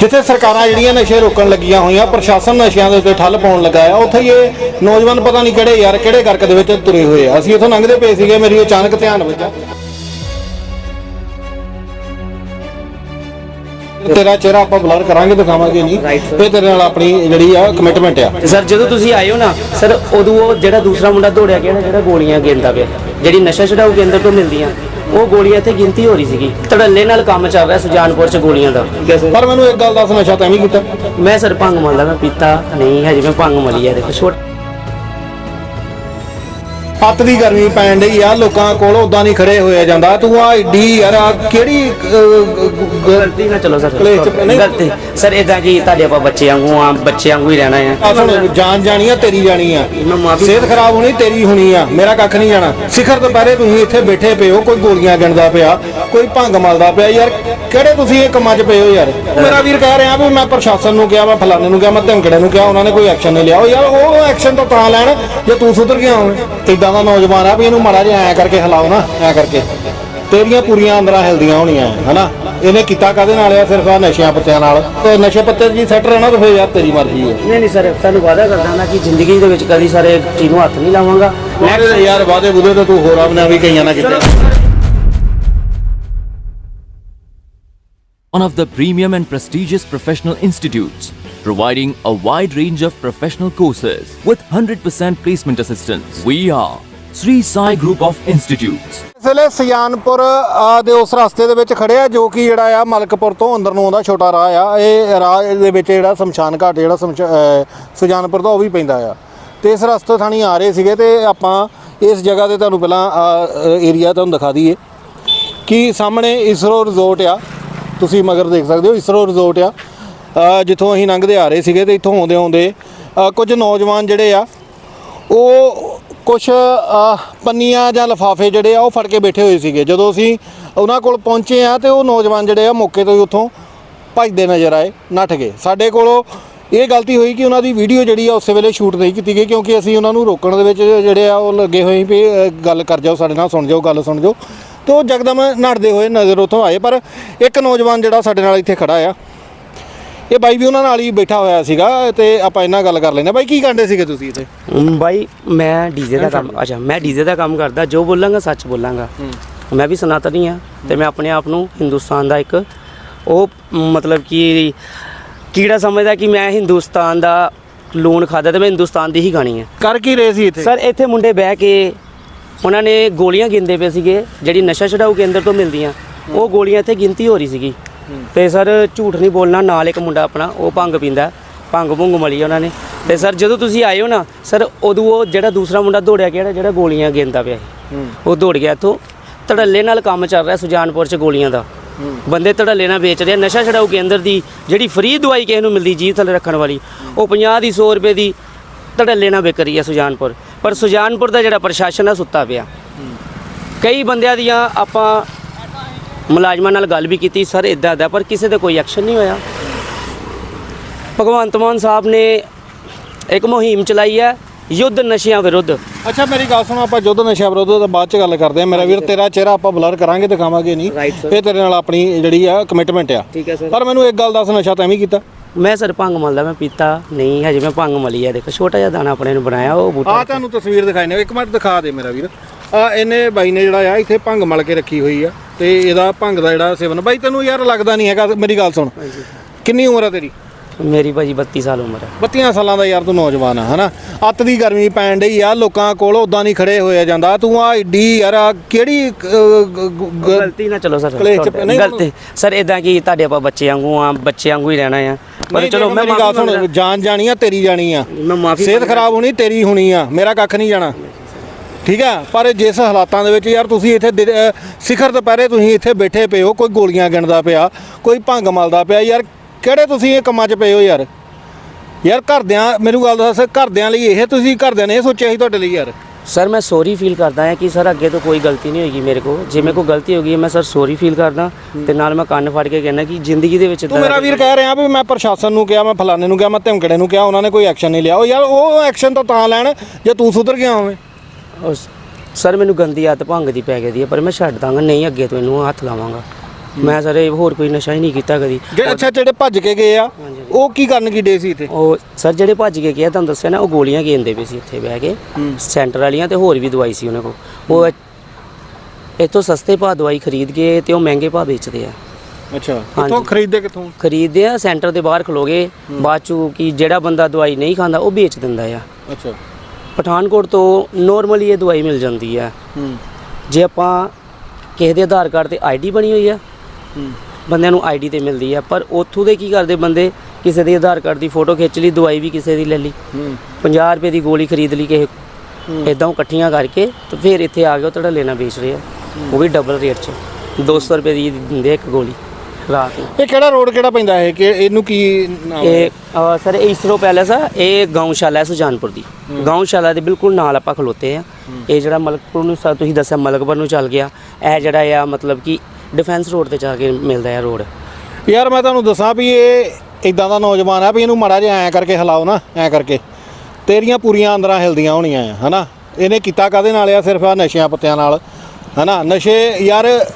ਜਿੱਥੇ ਸਰਕਾਰਾਂ ਜਿਹੜੀਆਂ ਨਸ਼ੇ ਰੋਕਣ ਲੱਗੀਆਂ ਹੋਈਆਂ ਪ੍ਰਸ਼ਾਸਨ ਨਸ਼ਿਆਂ ਦੇ ਉੱਤੇ ਠੱਲ ਪਾਉਣ ਲੱਗਾ ਆ ਉੱਥੇ ਇਹ ਨੌਜਵਾਨ ਪਤਾ ਨਹੀਂ ਕਿਹੜੇ ਯਾਰ ਕਿਹੜੇ ਗਰਕ ਦੇ ਵਿੱਚ ਤੁਰੇ ਹੋਏ ਆ। ਅਸੀਂ ਇੱਥੋਂ ਲੰਘਦੇ ਪਏ ਸੀਗੇ ਮੇਰੀ ਅਚਾਨਕ ਧਿਆਨ ਵੱਜਾ ਤੇਰਾ ਚਿਹਰਾ ਆਪਾਂ ਬਲਰ ਕਰਾਂਗੇ ਦਿਖਾਵਾਂਗੇ ਨਹੀਂ. ਇਹ ਤੇਰੇ ਨਾਲ ਆਪਣੀ ਜਿਹੜੀ ਆ ਕਮਿਟਮੈਂਟ ਆ। ਸਰ ਜਦੋਂ ਤੁਸੀਂ ਆਏ ਹੋ ਨਾ ਸਰ ਉਦੋਂ ਉਹ ਜਿਹੜਾ ਦੂਸਰਾ ਮੁੰਡਾ ਦੌੜਿਆ ਗਿਆ ਨਾ ਜਿਹੜਾ ਗੋਲੀਆਂ ਗੇਂਦਾ ਪਿਆ ਜਿਹੜੀ ਨਸ਼ਾ ਛਡਾਊ ਕੇਂਦਰ ਤੋਂ ਮਿਲਦੀਆਂ ਉਹ ਗੋਲੀਆਂ ਇੱਥੇ ਗਿਣਤੀ ਹੋ ਰਹੀ ਸੀਗੀ। ਧੜੱਲੇ ਨਾਲ ਕੰਮ ਚੱਲ ਰਿਹਾ ਸੁਜਾਨਪੁਰ ਚ ਗੋਲੀਆਂ ਦਾ। ਪਰ ਮੈਨੂੰ ਇੱਕ ਗੱਲ ਦੱਸ ਨਸ਼ਾ ਤਾਂ ਵੀ ਕੀਤਾ? ਮੈਂ ਸਰ ਭੰਗ ਮੰਨਦਾ ਮੈਂ ਪੀਤਾ ਨਹੀਂ ਹਜੇ ਮੈਂ ਭੰਗ ਮਲੀ ਆ ਦੇਖੋ ਛੋਟ ਹੱਤ ਦੀ ਗਰਮੀ ਪੈਣ ਡਈ ਆ ਲੋਕਾਂ ਕੋਲ ਉਦਾਂ ਨਹੀਂ ਖੜੇ ਹੋਇਆ ਜਾਂਦਾ। ਤੂੰ ਆ ਏਡੀ ਯਾਰ ਆਹ ਕਿਹੜੀ ਗਲਤੀ ਨਾ ਚਲੋ ਸਰ। ਗਲਤੀ। ਸਰ ਇਦਾਂ ਕੀ ਤੁਹਾਡੇ ਆਪਾਂ ਬੱਚੇ ਵਾਂਗੂ ਆ ਬੱਚੇ ਵਾਂਗੂ ਹੀ ਰਹਿਣਾ ਆ। ਆ ਸੁਣ ਜਾਨ ਜਾਣੀ ਆ ਤੇਰੀ ਜਾਣੀ ਆ। ਸਿਹਤ ਖਰਾਬ ਹੋਣੀ ਤੇਰੀ ਹੋਣੀ ਆ। ਮੇਰਾ ਕੱਖ ਨਹੀਂ ਜਾਣਾ। ਸਿਖਰ ਦੁਪਹਿਰੇ ਤੁਸੀਂ ਇੱਥੇ ਬੈਠੇ ਪਏ ਹੋ ਕੋਈ ਗੋਲੀਆਂ ਗਿਣਦਾ ਪਿਆ ਕੋਈ ਭੰਗ ਮਲਦਾ ਪਿਆ। ਯਾਰ ਕਿਹੜੇ ਤੁਸੀਂ ਇਹ ਕੰਮਾਂ 'ਚ ਪਏ ਹੋ ਯਾਰ? ਮੇਰਾ ਵੀਰ ਕਹਿ ਰਿਹਾ ਵੀ ਮੈਂ ਪ੍ਰਸ਼ਾਸਨ ਨੂੰ ਕਿਹਾ ਮੈਂ ਫਲਾਣੇ ਨੂੰ ਕਿਹਾ ਮੈਂ ਧਮਕੜੇ ਨੂੰ ਕਿਹਾ ਉਹਨਾਂ ਨੇ ਕੋਈ ਐਕਸ਼ਨ ਨਹੀਂ ਲਿਆ। ਉਹ ਯਾਰ ਉਹ ਐਕਸ਼ਨ ਤਾਂ ਤਾਂ ਲੈਣ ਜੇ ਤੂੰ ਸੁਧਰ ਗਿਆ ਹੋਵੇਂ। ਇਦਾਂ ਦਾ ਨੌਜਵਾਨ ਆ ਵੀ ਇਹਨੂੰ ਮਾੜਾ ਜਿਹਾ ਐ ਕਰਕੇ ਹਿਲਾਓ ਨਾ ਐ ਕਰਕੇ। ਤੇਰੀਆਂ ਪੂਰੀਆਂ ਅੰਦਰਾਂ ਹਿਲਦੀਆਂ ਹੋਣੀਆਂ ਹਨਾ? ਇਹਨੇ ਕੀਤਾ ਕਾਦੇ ਨਾਲ ਆ? ਸਿਰਫ ਆ ਨਸ਼ਿਆਂ ਪੱਤਿਆਂ ਨਾਲ। ਤੇ ਨਸ਼ੇ ਪੱਤੇ ਜੀ ਸੈੱਟ ਰਹਿਣਾ ਤਾਂ ਫੇਰ ਯਾਰ ਤੇਰੀ ਮਰਜ਼ੀ ਹੈ ਨਹੀਂ ਨਹੀਂ ਸਰ ਤੁਹਾਨੂੰ ਵਾਅਦਾ ਕਰਦਾ ਨਾ ਕਿ ਜ਼ਿੰਦਗੀ ਦੇ ਵਿੱਚ ਕਦੀ ਸਾਰੇ ਚੀਜ਼ ਨੂੰ ਹੱਥ ਨਹੀਂ ਲਾਵਾਂਗਾ। ਮੈਂ ਯਾਰ ਵਾਦੇ ਬੁਦੇ ਤੇ ਤੂੰ ਹੋਰ ਆਪਣਾ ਵੀ ਕਈਆਂ ਨਾ ਕਿਤੇ। One of the premium and prestigious professional institutes, providing a wide range of professional courses with 100% placement assistance. We are Sri Sai Group of Institutes. ਇਸ ਵੇਲੇ ਸਿਆਨਪੁਰ ਆ, ਦੇ ਉਸ ਰਸਤੇ ਦੇ ਵਿੱਚ ਖੜਿਆ ਜੋ ਕਿ ਜਿਹੜਾ ਆ ਮਲਕਪੁਰ ਤੋਂ ਅੰਦਰ ਨੂੰ ਆਉਂਦਾ ਛੋਟਾ ਰਾਹ ਆ ਇਹ ਰਾਹ ਦੇ ਵਿੱਚ ਜਿਹੜਾ ਸ਼ਮਸ਼ਾਨ ਘਾਟ ਜਿਹੜਾ ਸ਼ਮਸ਼ਾ- ਅਹ, ਸੁਜਾਨਪੁਰ ਤੋਂ ਉਹ ਵੀ ਪੈਂਦਾ ਆ ਤੇ ਇਸ ਰਸਤੇ ਥਾਣੀ ਆ ਰਹੇ ਸੀਗੇ ਤੇ ਆਪਾਂ ਇਸ ਜਗ੍ਹਾ ਤੇ ਤੁਹਾਨੂੰ ਪਹਿਲਾਂ ਏਰੀਆ ਤੁਹਾਨੂੰ ਦਿਖਾ ਦਈਏ ਕਿ ਸਾਹਮਣੇ ਇਸਰੋ ਰਿਜ਼ੋਰਟ ਆ ਤੁਸੀਂ ਮਗਰ ਦੇਖ ਸਕਦੇ ਹੋ ਇਸਰੋ ਰਿਜ਼ੋਰਟ ਆ ਜਿੱਥੋਂ ਅਸੀਂ ਲੰਘਦੇ ਆ ਰਹੇ ਸੀਗੇ ਤੇ ਇੱਥੋਂ ਆਉਂਦੇ ਆਉਂਦੇ ਕੁਝ ਨੌਜਵਾਨ ਜਿਹੜੇ ਆ, ਉਹ ਕੁਝ ਪੰਨੀਆਂ ਜਾਂ ਲਫਾਫੇ ਜਿਹੜੇ ਆ ਉਹ ਫੜ ਕੇ ਬੈਠੇ ਹੋਏ ਸੀਗੇ। ਜਦੋਂ ਅਸੀਂ ਉਹਨਾਂ ਕੋਲ ਪਹੁੰਚੇ ਆ ਤੇ ਉਹ ਨੌਜਵਾਨ ਜਿਹੜੇ ਆ ਮੌਕੇ ਤੋਂ ਹੀ ਉੱਥੋਂ ਭੱਜਦੇ ਨਜ਼ਰ ਆਏ, ਨੱਠ ਗਏ। ਸਾਡੇ ਕੋਲੋਂ ਇਹ ਗਲਤੀ ਹੋਈ ਕਿ ਉਹਨਾਂ ਦੀ ਵੀਡੀਓ ਜਿਹੜੀ ਆ ਉਸੇ ਵੇਲੇ ਸ਼ੂਟ ਨਹੀਂ ਕੀਤੀ ਗਈ ਕਿਉਂਕਿ ਅਸੀਂ ਉਹਨਾਂ ਨੂੰ ਰੋਕਣ ਦੇ ਵਿੱਚ ਜਿਹੜੇ ਆ ਉਹ ਲੱਗੇ ਹੋਏ ਵੀ ਗੱਲ ਕਰ ਜਾਓ, ਸਾਡੇ ਨਾਲ ਸੁਣ ਜਾਓ, ਗੱਲ ਸੁਣ ਜਾਓ। ਤੇ ਉਹ ਜਕਦਮ ਨੱਠਦੇ ਹੋਏ ਨਜ਼ਰ ਉੱਥੋਂ ਆਏ, ਪਰ ਇੱਕ ਨੌਜਵਾਨ ਜਿਹੜਾ ਸਾਡੇ ਨਾਲ ਇੱਥੇ ਖੜਾ ਆ ਇਹ ਬਾਈ ਵੀ ਉਹਨਾਂ ਨਾਲ ਹੀ ਬੈਠਾ ਹੋਇਆ ਸੀਗਾ ਤੇ ਆਪਾਂ ਇਹਨਾਂ ਗੱਲ ਕਰ ਹਾਂ। ਬਾਈ ਕੀ ਕਰਦੇ ਸੀਗੇ ਤੁਸੀਂ ਇੱਥੇ? ਬਾਈ ਮੈਂ ਡੀਜ਼ੇ ਦਾ ਕੰਮ ਅੱਛਾ ਮੈਂ ਡੀਜ਼ੇ ਦਾ ਕੰਮ ਕਰਦਾ ਜੋ ਬੋਲਾਂਗਾ ਸੱਚ ਬੋਲਾਂਗਾ। ਮੈਂ ਵੀ ਸਨਾਤਨੀ ਆ ਤੇ ਮੈਂ ਆਪਣੇ ਆਪ ਨੂੰ ਹਿੰਦੁਸਤਾਨ ਦਾ ਇੱਕ ਉਹ ਮਤਲਬ ਕਿ ਕੀੜਾ ਸਮਝਦਾ ਕਿ ਮੈਂ ਹਿੰਦੁਸਤਾਨ ਦਾ ਲੂਣ ਖਾਦਾ ਤੇ ਮੈਂ ਹਿੰਦੁਸਤਾਨ ਦੀ ਹੀ ਗਾਣੀ ਆ ਕਰ ਕੀ ਰਹੇ ਸੀ ਇੱਥੇ? ਸਰ ਇੱਥੇ ਮੁੰਡੇ ਬਹਿ ਕੇ ਉਹਨਾਂ ਨੇ ਗੋਲੀਆਂ ਗਿਣਦੇ ਪਏ ਸੀਗੇ ਜਿਹੜੀ ਨਸ਼ਾ ਛਡਾਊ ਕੇਂਦਰ ਤੋਂ ਮਿਲਦੀਆਂ। ਉਹ ਗੋਲੀਆਂ ਇੱਥੇ ਗਿਣਤੀ ਹੋ ਰਹੀ ਸੀਗੀ। ਤੇ ਸਰ ਝੂਠ ਨਹੀਂ ਬੋਲਣਾ ਨਾਲ ਇੱਕ ਮੁੰਡਾ ਆਪਣਾ ਉਹ ਭੰਗ ਪੀਂਦਾ ਭੰਗ ਭੁੰਗ ਮਲੀ ਉਹਨਾਂ ਨੇ। ਤੇ ਸਰ ਜਦੋਂ ਤੁਸੀਂ ਆਏ ਹੋ ਨਾ ਸਰ ਉਦੋਂ ਉਹ ਜਿਹੜਾ ਦੂਸਰਾ ਮੁੰਡਾ ਦੌੜਿਆ ਗਿਆ ਜਿਹੜਾ ਗੋਲੀਆਂ ਗਿਣਦਾ ਪਿਆ ਸੀ ਉਹ ਦੌੜ ਗਿਆ ਇੱਥੋਂ। ਧੜੱਲੇ ਨਾਲ ਕੰਮ ਚੱਲ ਰਿਹਾ ਸੁਜਾਨਪੁਰ 'ਚ ਗੋਲੀਆਂ ਦਾ। ਬੰਦੇ ਧੜੱਲੇ ਨਾਲ ਵੇਚ ਰਹੇ। ਨਸ਼ਾ ਛਡਾਊ ਕੇਂਦਰ ਦੀ ਜਿਹੜੀ ਫ੍ਰੀ ਦਵਾਈ ਕਿਸੇ ਨੂੰ ਮਿਲਦੀ ਜੀਭ ਥੱਲੇ ਰੱਖਣ ਵਾਲੀ ਉਹ 50 ਦੀ 100 ਰੁਪਏ ਦੀ ਧੜੱਲੇ ਨਾਲ ਵਿਕ ਰਹੀ ਹੈ ਸੁਜਾਨਪੁਰ। ਪਰ ਸੁਜਾਨਪੁਰ ਦਾ ਜਿਹੜਾ ਪ੍ਰਸ਼ਾਸਨ ਆ ਸੁੱਤਾ ਪਿਆ। ਕਈ ਬੰਦਿਆਂ ਦੀਆਂ ਆਪਾਂ ਮੁਲਾਜ਼ਮਾਂ ਨਾਲ ਗੱਲ ਵੀ ਕੀਤੀ ਸਰ ਇਦਾਂ ਦਾ ਪਰ ਕਿਸੇ ਤੇ ਕੋਈ ਐਕਸ਼ਨ ਨਹੀਂ ਹੋਇਆ। ਭਗਵੰਤ ਮਾਨ ਸਾਹਿਬ ਨੇ ਇੱਕ ਮੁਹਿੰਮ ਚਲਾਈ ਹੈ ਯੁੱਧ ਨਸ਼ਿਆਂ ਵਿਰੁੱਧ। ਅੱਛਾ ਮੇਰੀ ਗੱਲ ਸੁਣੋ ਆਪਾਂ ਜੁੱਧ ਨਸ਼ਾ ਵਿਰੋਧ ਦਾ ਬਾਅਦ ਚ ਗੱਲ ਕਰਦੇ ਆ ਮੇਰਾ ਵੀਰ ਤੇਰਾ ਚਿਹਰਾ ਆਪਾਂ ਬਲਰ ਕਰਾਂਗੇ ਦਿਖਾਵਾਂਗੇ ਨਹੀਂ. ਇਹ ਤੇਰੇ ਨਾਲ ਆਪਣੀ ਜਿਹੜੀ ਆ ਕਮਿਟਮੈਂਟ ਆ। ਠੀਕ ਹੈ ਸਰ ਪਰ ਮੈਨੂੰ ਇੱਕ ਗੱਲ ਦੱਸ ਨਸ਼ਾ ਤਾਂ ਐਵੇਂ ਕੀਤਾ? ਮੈਂ ਸਰ ਭੰਗ ਮਲਦਾ ਮੈਂ ਪੀਤਾ ਨਹੀਂ ਹਜੇ ਮੈਂ ਭੰਗ ਮਲੀ ਆ। ਦੇਖੋ ਛੋਟਾ ਜਿਹਾ ਦਾਣਾ ਆਪਣੇ ਨੂੰ ਬਣਾਇਆ ਉਹ ਬੂਟਾ ਆ ਤੁਹਾਨੂੰ ਤਸਵੀਰ ਦਿਖਾਈ ਨੇ। ਇੱਕ ਮਿੰਟ ਦਿਖਾ ਦੇ ਮੇਰਾ ਵੀਰ। ਆ ਇਹਨੇ ਬਾਈ ਨੇ ਜਿਹੜਾ ਆ ਇੱਥੇ ਭੰਗ ਮਲ ਕੇ ਰੱਖੀ ਹੋਈ ਆ ਤੇ ਇਹਦਾ ਭੰਗ ਦਾ ਜਿਹੜਾ ਸੇਵਨ। ਬਾਈ ਤੈਨੂੰ ਯਾਰ ਲੱਗਦਾ ਨਹੀਂ ਹੈਗਾ ਮੇਰੀ ਗੱਲ ਸੁਣ। ਕਿੰਨੀ ਉਮਰ ਆ ਤੇਰੀ? ਮੇਰੀ ਭਾਜੀ 32 ਸਾਲ ਉਮਰ ਹੈ 32 ਸਾਲਾਂ ਦਾ ਯਾਰ ਤੂੰ ਨੌਜਵਾਨ ਆ ਹਨਾ? ਅੱਤ ਦੀ ਗਰਮੀ ਪੈਣ ਡਈ ਆ ਲੋਕਾਂ ਕੋਲ ਉਦਾਂ ਨਹੀਂ ਖੜੇ ਹੋਇਆ ਜਾਂਦਾ। ਤੂੰ ਆ ਏਡੀ ਯਾਰ ਆਹ ਕਿਹੜੀ ਗਲਤੀ ਨਾ ਚਲੋ ਸਰ ਗਲਤੀ। ਸਰ ਇਦਾਂ ਕੀ ਤੁਹਾਡੇ ਆਪਾਂ ਬੱਚੇ ਵਾਂਗੂ ਆ ਬੱਚੇ ਵਾਂਗੂ ਹੀ ਰਹਿਣਾ ਆ। ਪਰ ਚਲੋ ਮੈਂ ਮੇਰੀ ਗੱਲ ਸੁਣ। ਜਾਨ ਜਾਣੀ ਆ ਤੇਰੀ ਜਾਣੀ ਆ। ਮੈਂ ਮਾਫੀ ਸਿਹਤ ਖਰਾਬ ਹੋਣੀ ਤੇਰੀ ਹੋਣੀ ਆ। ਮੇਰਾ ਕੱਖ ਨਹੀਂ ਜਾਣਾ। ਠੀਕ ਆ? ਪਰ ਜਿਸ ਹਾਲਾਤਾਂ ਦੇ ਵਿੱਚ ਯਾਰ ਤੁਸੀਂ ਇੱਥੇ ਦਿ- ਅਹ ਸਿਖਰ ਦੁਪਹਿਰੇ ਤੁਸੀਂ ਇੱਥੇ ਬੈਠੇ ਪਏ ਹੋ ਕੋਈ ਗੋਲੀਆਂ ਗਿਣਦਾ ਪਿਆ ਕੋਈ ਭੰਗ ਮਲਦਾ ਪਿਆ। ਯਾਰ ਕਿਹੜੇ ਤੁਸੀਂ ਇਹ ਕੰਮਾਂ 'ਚ ਪਏ ਹੋ ਯਾਰ? ਯਾਰ ਘਰਦਿਆਂ ਮੈਨੂੰ ਗੱਲ ਦੱਸ ਘਰਦਿਆਂ ਲਈ ਇਹ ਤੁਸੀਂ ਘਰਦਿਆਂ ਨੇ ਇਹ ਸੋਚਿਆ ਸੀ ਤੁਹਾਡੇ ਲਈ ਯਾਰ? ਸਰ ਮੈਂ ਸੌਰੀ ਫੀਲ ਕਰਦਾ ਹਾਂ ਕਿ ਸਰ ਅੱਗੇ ਤੋਂ ਕੋਈ ਗਲਤੀ ਨਹੀਂ ਹੋਏਗੀ ਮੇਰੇ ਕੋਲ। ਜੇ ਮੇਰੇ ਕੋਲ ਗਲਤੀ ਹੋ ਗਈ ਹੈ ਮੈਂ ਸਰ ਸੌਰੀ ਫੀਲ ਕਰਦਾ ਤੇ ਨਾਲ ਮੈਂ ਕੰਨ ਫੜ ਕੇ ਕਹਿਣਾ ਕਿ ਜ਼ਿੰਦਗੀ ਦੇ ਵਿੱਚ ਤੂੰ ਮੇਰਾ ਵੀਰ ਕਹਿ ਰਿਹਾ ਵੀ ਮੈਂ ਪ੍ਰਸ਼ਾਸਨ ਨੂੰ ਕਿਹਾ ਮੈਂ ਫਲਾਣੇ ਨੂੰ ਕਿਹਾ ਮੈਂ ਧਮਕੜੇ ਨੂੰ ਕਿਹਾ ਉਹਨਾਂ ਨੇ ਕੋਈ ਐਕਸ਼ਨ ਨਹੀਂ ਲਿਆ। ਉਹ ਯਾਰ ਉਹ ਐਕਸ਼ਨ ਤਾਂ ਤਾਂ ਲੈਣ ਜੇ ਤੂੰ ਸੁਧਰ ਗਿਆ ਹੋਵੇਂ ਉਸ- ਸਰ ਮੈਨੂੰ ਗੰਦੀ ਆਦਤ ਭੰਗ ਦੀ ਪੈ ਗਈ ਦੀ ਹੈ ਪਰ ਮੈਂ ਛੱਡ ਦਾਂਗਾ ਨਹੀਂ ਅੱਗੇ ਤੋਂ ਇਹਨੂੰ ਹੱਥ ਲਾਵਾਂਗਾ। ਮੈਂ ਸਰ ਇਹ ਹੋਰ ਕੋਈ ਨਸ਼ਾ ਹੀ ਨਹੀਂ ਕੀਤਾ ਕਦੀ। ਜਿਹੜੇ ਅੱਛਾ ਜਿਹੜੇ ਭੱਜ ਕੇ ਗਏ ਆ ਉਹ ਕੀ ਕਰਨ ਕੀ ਡੇ ਸੀ ਇੱਥੇ? ਉਹ ਸਰ ਜਿਹੜੇ ਭੱਜ ਕੇ ਗਿਆ ਤੁਹਾਨੂੰ ਦੱਸਿਆ ਨਾ ਉਹ ਗੋਲੀਆਂ ਗੇਂਦੇ ਪਏ ਸੀ ਇੱਥੇ ਬਹਿ ਕੇ। ਸੈਂਟਰ ਵਾਲੀਆਂ ਤੇ ਹੋਰ ਵੀ ਦਵਾਈ ਸੀ ਉਹਨਾਂ ਕੋਲ। ਉਹ ਇੱਥੋਂ ਸਸਤੇ ਭਾਅ ਦਵਾਈ ਖਰੀਦ ਕੇ ਤੇ ਉਹ ਮਹਿੰਗੇ ਭਾਅ ਵੇਚਦੇ ਆ। ਅੱਛਾ। ਕਿੱਥੋਂ ਖਰੀਦਦੇ ਕਿੱਥੋਂ? ਖਰੀਦਦੇ ਆ ਸੈਂਟਰ ਦੇ ਬਾਹਰ ਖਲੋਗੇ ਬਾਅਦ ਚੋਂ ਕਿ ਜਿਹੜਾ ਬੰਦਾ ਦਵਾਈ ਨਹੀਂ ਖਾਂਦਾ ਉਹ ਵੇਚ ਦਿੰਦਾ ਆ। ਅੱਛਾ। ਪਠਾਨਕੋਟ ਤੋਂ ਨੋਰਮਲੀ ਇਹ ਦਵਾਈ ਮਿਲ ਜਾਂਦੀ ਹੂੰ। ਜੇ ਆਪਾਂ ਕਿਸੇ ਦੇ ਆਧਾਰ ਕਾਰਡ ਤੇ ਆਈਡੀ ਬਣੀ ਹੋਈ ਹੂੰ ਬੰਦਿਆਂ ਨੂੰ ਆਈਡੀ ਤੇ ਮਿਲਦੀ ਆ ਪਰ ਉੱਥੋਂ ਦੇ ਕੀ ਕਰਦੇ ਬੰਦੇ? ਕਿਸੇ ਦੇ ਆਧਾਰ ਕਾਰਡ ਦੀ ਫੋਟੋ ਖਿੱਚ ਲਈ ਦਵਾਈ ਵੀ ਕਿਸੇ ਦੀ ਲੈ ਲਈ। ਹੂੰ। 50 ਰੁਪਏ ਦੀ ਗੋਲੀ ਖਰੀਦ ਲਈ ਕਿਸੇ ਇਦਾਂ ਇਕੱਠੀਆਂ ਕਰਕੇ ਤੇ ਫਿਰ ਇੱਥੇ ਆ ਕੇ ਉਹ ਤੁਹਾਡਾ ਲੈਣਾ ਵੇਚ ਰਹੇ ਆ। ਉਹ ਵੀ ਡਬਲ ਰੇਟ 'ਚ। 200 ਰੁਪਏ ਦੀ ਦਿੰਦੇ ਇੱਕ ਗੋਲੀ। ਰਾਤ। ਨੂੰ ਇਹ ਕਿਹੜਾ ਰੋਡ ਕਿਹੜਾ ਪੈਂਦਾ ਹੈ ਕਿ ਇਹਨੂੰ ਕੀ ਨਾਮ ਹੈ? ਇਹ ਅ, ਸਰ ਇਹ ਇਸਰੋ ਪੈਲੇਸ ਆ। ਇਹ ਗਊਸ਼ਾਲਾ ਹੈ ਸੁਜਾਨਪੁਰ ਦੀ। ਗਊਸ਼ਾਲਾ ਦੇ ਬਿਲਕੁਲ ਨਾਲ ਆਪਾਂ ਖਲੋਤੇ ਆ। ਇਹ ਜਿਹੜਾ ਮਲਕਪੁਰ ਨੂੰ ਸਰ ਤੁਸੀਂ ਦੱਸਿਆ ਮਲਕਪੁਰ ਨੂੰ ਚੱਲ ਗਿਆ। ਇਹ ਜਿਹੜਾ ਆ ਮਤਲਬ ਕਿ ਡਿਫੈਂਸ ਰੋਡ ਤੇ ਜਾ ਕੇ ਮਿਲਦਾ ਆ ਰੋਡ। ਯਾਰ ਮੈਂ ਤੁਹਾਨੂੰ ਦੱਸਾਂ ਵੀ ਇਹ ਇਦਾਂ ਦਾ ਨੌਜਵਾਨ ਆ ਵੀ ਇਹਨੂੰ ਮਾੜਾ ਜਿਹਾ ਐਂ ਕਰਕੇ ਹਿਲਾਓ ਨਾ ਐਂ ਕਰਕੇ। ਤੇਰੀਆਂ ਪੂਰੀਆਂ ਅੰਦਰਾਂ ਹਿਲਦੀਆਂ ਹੋਣੀਆਂ ਆ ਹਨਾ? ਇਹਨੇ ਕੀਤਾ ਕਾਦੇ ਨਾਲ ਆ? ਸਿਰਫ ਆ ਨਸ਼ਿਆਂ ਪੱਤਿਆਂ ਨਾਲ ਹਨਾ? ਨਸ਼ੇ ਯਾਰ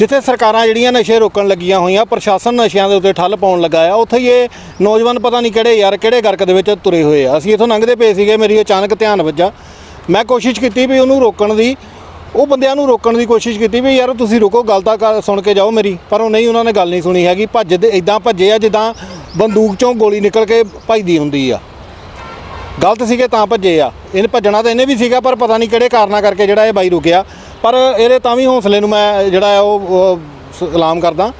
ਜਿੱਥੇ ਸਰਕਾਰਾਂ ਜਿਹੜੀਆਂ ਨਸ਼ੇ ਰੋਕਣ ਲੱਗੀਆਂ ਹੋਈਆਂ, ਪ੍ਰਸ਼ਾਸਨ ਨਸ਼ਿਆਂ ਦੇ ਉੱਤੇ ਠੱਲ ਪਾਉਣ ਲੱਗਾ ਆ, ਉੱਥੇ ਹੀ ਇਹ ਨੌਜਵਾਨ ਪਤਾ ਨਹੀਂ ਕਿਹੜੇ ਯਾਰ, ਕਿਹੜੇ ਗਰਕ ਦੇ ਵਿੱਚ ਤੁਰੇ ਹੋਏ ਆ। ਅਸੀਂ ਇੱਥੋਂ ਲੰਘਦੇ ਪਏ ਸੀਗੇ, ਮੇਰੀ ਅਚਾਨਕ ਧਿਆਨ ਵੱਜਾ। ਮੈਂ ਕੋਸ਼ਿਸ਼ ਕੀਤੀ ਵੀ ਉਹਨੂੰ ਰੋਕਣ ਦੀ, ਉਹ ਬੰਦਿਆਂ ਨੂੰ ਰੋਕਣ ਦੀ ਕੋਸ਼ਿਸ਼ ਕੀਤੀ ਵੀ ਯਾਰ ਤੁਸੀਂ ਰੁਕੋ, ਗੱਲ ਤਾਂ ਕਰ- ਸੁਣ ਕੇ ਜਾਓ ਮੇਰੀ। ਪਰ ਉਹ ਨਹੀਂ ਉਹਨਾਂ ਨੇ ਗੱਲ ਨਹੀਂ ਸੁਣੀ ਹੈਗੀ। ਭੱਜਦੇ ਇਦਾਂ ਭੱਜੇ ਆ ਜਿੱਦਾਂ ਬੰਦੂਕ ਚੋਂ ਗੋਲੀ ਨਿਕਲ ਕੇ ਭੱਜਦੀ ਹੁੰਦੀ ਆ। ਗਲਤ ਸੀਗੇ ਤਾਂ ਭੱਜੇ ਆ। ਇਹਨੇ ਭੱਜਣਾ ਤਾਂ ਇਹਨੇ ਵੀ ਸੀਗਾ, ਪਰ ਪਤਾ ਨਹੀਂ ਕਿਹੜੇ ਕਾਰਨਾਂ ਕਰਕੇ ਜਿਹੜਾ ਇਹ ਬਾਈ ਰੁਕਿਆ। ਪਰ ਇਹਦੇ ਤਾਂ ਵੀ ਹੌਸਲੇ ਨੂੰ ਮੈਂ ਜਿਹੜਾ ਆ ਉਹ ਸਲਾਮ ਕਰਦਾ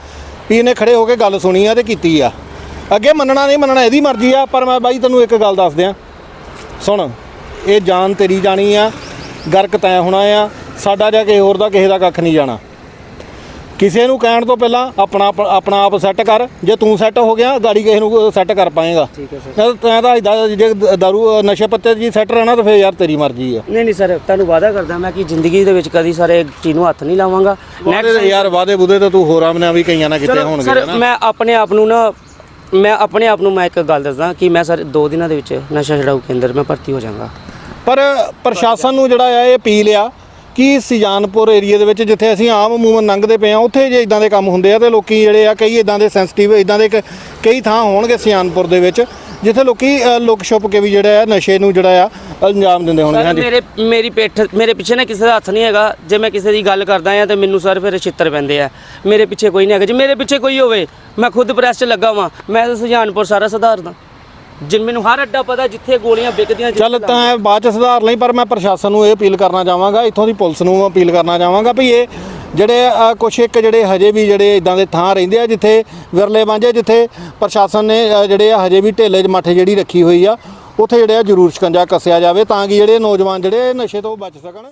ਵੀ ਇਹਨੇ ਖੜੇ ਹੋ ਕੇ ਗੱਲ ਸੁਣੀ ਆ ਤੇ ਕੀਤੀ ਆ। ਅੱਗੇ ਮੰਨਣਾ ਨਹੀਂ ਮੰਨਣਾ, ਇਹਦੀ ਮਰਜ਼ੀ ਆ, ਪਰ ਮੈਂ ਬਾਈ ਤੈਨੂੰ ਇੱਕ ਗੱਲ ਦੱਸ ਦਿਆਂ। ਸੁਣ, ਇਹ ਜਾਨ ਤੇਰੀ ਜਾਣੀ ਆ, ਗਰਕ ਤੈਂ ਹੋਣਾ ਆ, ਸਾਡਾ ਜਾਂ ਕਿਸੇ ਹੋਰ ਦਾ, ਕਿਸੇ ਦਾ ਕੱਖ ਨਹੀਂ ਜਾਣਾ। ਕਿਸੇ ਨੂੰ ਕਹਿਣ ਤੋਂ ਪਹਿਲਾਂ ਆਪਣਾ ਆਪ- ਆਪਣਾ ਆਪ ਸੈੱਟ ਕਰ। ਜੇ ਤੂੰ ਸੈੱਟ ਹੋ ਗਿਆ ਗਾੜੀ ਕਿਸੇ ਨੂੰ ਸੈੱਟ ਕਰ ਪਾਏਗਾ। ਠੀਕ ਹੈ ਸਰ। ਤੈਂ ਜੇ ਦਾਰੂ ਨਸ਼ੇ ਪੱਤੇ ਜੀ ਸੈੱਟ ਰਹਿਣਾ ਤਾਂ ਫੇਰ ਯਾਰ ਤੇਰੀ ਮਰਜ਼ੀ ਆ। ਨਹੀਂ ਨਹੀਂ ਸਰ ਤੁਹਾਨੂੰ ਵਾਅਦਾ ਕਰਦਾ ਮੈਂ ਕਿ ਜ਼ਿੰਦਗੀ ਦੇ ਵਿੱਚ ਕਦੀ ਸਾਰੇ ਚੀਜ਼ ਨੂੰ ਹੱਥ ਨਹੀਂ ਲਾਵਾਂਗਾ। ਵਾਦੇ ਯਾਰ ਵਾਦੇ ਬੁਦੇ ਤਾਂ ਤੂੰ ਹੋਰਾਂ ਨੇ ਵੀ ਕਈਆਂ ਨਾਲ ਕਿਤੇ ਹੋਣਗੇ ਸਰ ਮੈਂ ਆਪਣੇ ਆਪ ਨੂੰ ਨਾ ਮੈਂ ਆਪਣੇ ਆਪ ਨੂੰ ਮੈਂ ਇੱਕ ਗੱਲ ਦੱਸਦਾ ਕਿ ਮੈਂ ਸਰ 2 ਦਿਨਾਂ ਦੇ ਵਿੱਚ ਨਸ਼ਾ ਛਡਾਊ ਕੇਂਦਰ ਮੈਂ ਭਰਤੀ ਹੋ ਜਾਵਾਂਗਾ। ਪਰ ਪ੍ਰਸ਼ਾਸਨ ਨੂੰ ਜਿਹੜਾ ਆ ਇਹ ਅਪੀਲ ਆ ਕਿ ਸਿਜਾਨਪੁਰ ਏਰੀਆ ਦੇ ਵਿੱਚ ਜਿੱਥੇ ਅਸੀਂ ਆਮ ਅਮੂਮਨ ਲੰਘਦੇ ਪਏ ਆ ਉੱਥੇ ਜੇ ਇਦਾਂ ਦੇ ਕੰਮ ਹੁੰਦੇ ਆ ਤੇ ਲੋਕੀ ਜਿਹੜੇ ਆ ਕਈ ਇਦਾਂ ਦੇ ਸੈਂਸਿਟਿਵ ਇਦਾਂ ਦੇ ਕਈ ਥਾਂ ਹੋਣਗੇ ਸਿਜਾਨਪੁਰ ਦੇ ਵਿੱਚ ਜਿੱਥੇ ਲੋਕੀ ਲੁਕ ਛੁਪ ਕੇ ਵੀ ਜਿਹੜਾ ਆ ਨਸ਼ੇ ਨੂੰ ਜਿਹੜਾ ਆ ਅੰਜਾਮ ਦਿੰਦੇ ਹੋਣਗੇ। ਹਾਂਜੀ। ਮੇਰੇ ਮੇਰੀ ਪਿੱਠ ਮੇਰੇ ਪਿੱਛੇ ਨਾ ਕਿਸੇ ਦਾ ਹੱਥ ਨਹੀਂ ਹੈਗਾ ਜੇ ਮੈਂ ਕਿਸੇ ਦੀ ਗੱਲ ਕਰਦਾ ਆ ਤੇ ਮੈਨੂੰ ਸਰ ਫਿਰ ਛਿੱਤਰ ਪੈਂਦੇ ਆ। ਮੇਰੇ ਪਿੱਛੇ ਕੋਈ ਨਹੀਂ ਹੈਗਾ ਜੇ ਮੇਰੇ ਪਿੱਛੇ ਕੋਈ ਹੋਵੇ ਮੈਂ ਖੁਦ ਪ੍ਰੈਸ 'ਚ ਲੱਗਾ ਵਾਂ ਮੈਂ ਤਾਂ ਸੁਜਾਨਪੁਰ ਸਾਰਾ ਸੁਧਾਰਦਾ। ਜਿਨ ਮੈਨੂੰ ਹਰ ਅੱਡਾ ਪਤਾ ਜਿੱਥੇ ਗੋਲੀਆਂ ਵਿਕਦੀਆਂ ਚੱਲ ਤਾਂ ਬਾਅਦ ਚ ਸੁਧਾਰ ਲਈ ਪਰ ਮੈਂ ਪ੍ਰਸ਼ਾਸਨ ਨੂੰ ਇਹ ਅਪੀਲ ਕਰਨਾ ਚਾਹਾਂਗਾ ਇੱਥੋਂ ਦੀ ਪੁਲਿਸ ਨੂੰ ਅਪੀਲ ਕਰਨਾ ਚਾਹਾਂਗਾ ਵੀ ਇਹ ਜਿਹੜੇ ਕੁਛ ਇੱਕ ਜਿਹੜੇ ਹਜੇ ਵੀ ਜਿਹੜੇ ਇਦਾਂ ਦੇ ਥਾਂ ਰਹਿੰਦੇ ਆ ਜਿੱਥੇ ਵਿਰਲੇ ਵਾਂਝੇ ਜਿੱਥੇ ਪ੍ਰਸ਼ਾਸਨ ਨੇ ਜਿਹੜੇ ਆ ਹਜੇ ਵੀ ਢੇਲੇ 'ਚ ਮੱਠੇ ਜਿਹੜੀ ਰੱਖੀ ਹੋਈ ਆ ਉੱਥੇ ਜਿਹੜੇ ਆ ਜ਼ਰੂਰ ਸ਼ਿਕੰਜਾ ਕੱਸਿਆ ਜਾਵੇ ਤਾਂ ਕਿ ਜਿਹੜੇ ਨੌਜਵਾਨ ਜਿਹੜੇ ਨਸ਼ੇ ਤੋਂ ਬਚ ਸਕਣ।